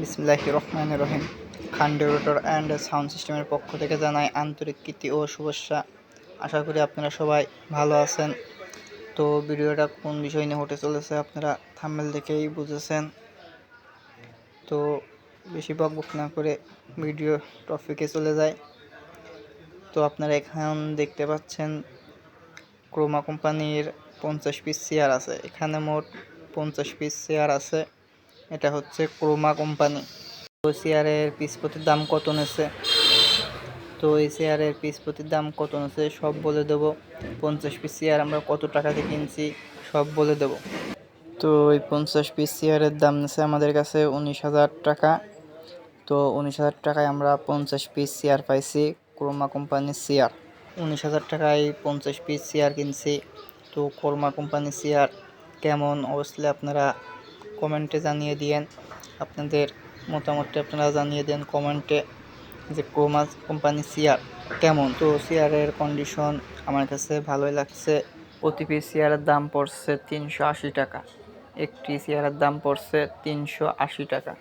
বিসমিল্লাহ রহমান রহিম খান্ডেরোটর অ্যান্ড সাউন্ড সিস্টেমের পক্ষ থেকে জানাই আন্তরিক কৃতি ও শুভেচ্ছা। আশা করি আপনারা সবাই ভালো আছেন। তো ভিডিওটা কোন বিষয় নিয়ে হতে চলেছে আপনারা থাম্বেল দেখেই বুঝেছেন। তো বেশি বকবক না করে ভিডিও টপিকে চলে যায় তো আপনারা এখন দেখতে পাচ্ছেন ক্রোমা কোম্পানির পঞ্চাশ পিস চেয়ার আছে। এখানে মোট পঞ্চাশ পিস চেয়ার আছে। এটা হচ্ছে ক্রোমা কোম্পানি। তো চেয়ারের পিস প্রতির দাম কত নেছে? তো এই চেয়ারের পিস প্রতির দাম কত নেছে? সব বলে দেবো। পঞ্চাশ পিস চেয়ার আমরা কত টাকাতে কিনছি, সব বলে দেবো। তো এই পঞ্চাশ পিস চেয়ারের দাম নেছে আমাদের কাছে উনিশ হাজার টাকা। তো উনিশ হাজার টাকায় আমরা পঞ্চাশ পিস চেয়ার পাইছি ক্রোমা কোম্পানির চেয়ার উনিশ হাজার টাকায় পঞ্চাশ পিস চেয়ার কিনছি। তো ক্রোমা কোম্পানির চেয়ার কেমন? অবশ্যই আপনারা কমেন্টে জানিয়ে দিয়েন আপনাদের মতামতটা আপনারা জানিয়ে দেন কমেন্টে যে ক্রোমাস কোম্পানি চেয়ার কেমন। তো চেয়ারের কন্ডিশন আমার কাছে ভালোই লাগছে। প্রতি পিস চেয়ারের দাম পড়ছে তিনশো আশি টাকা। একটি চেয়ারের দাম পড়ছে তিনশো আশি টাকা।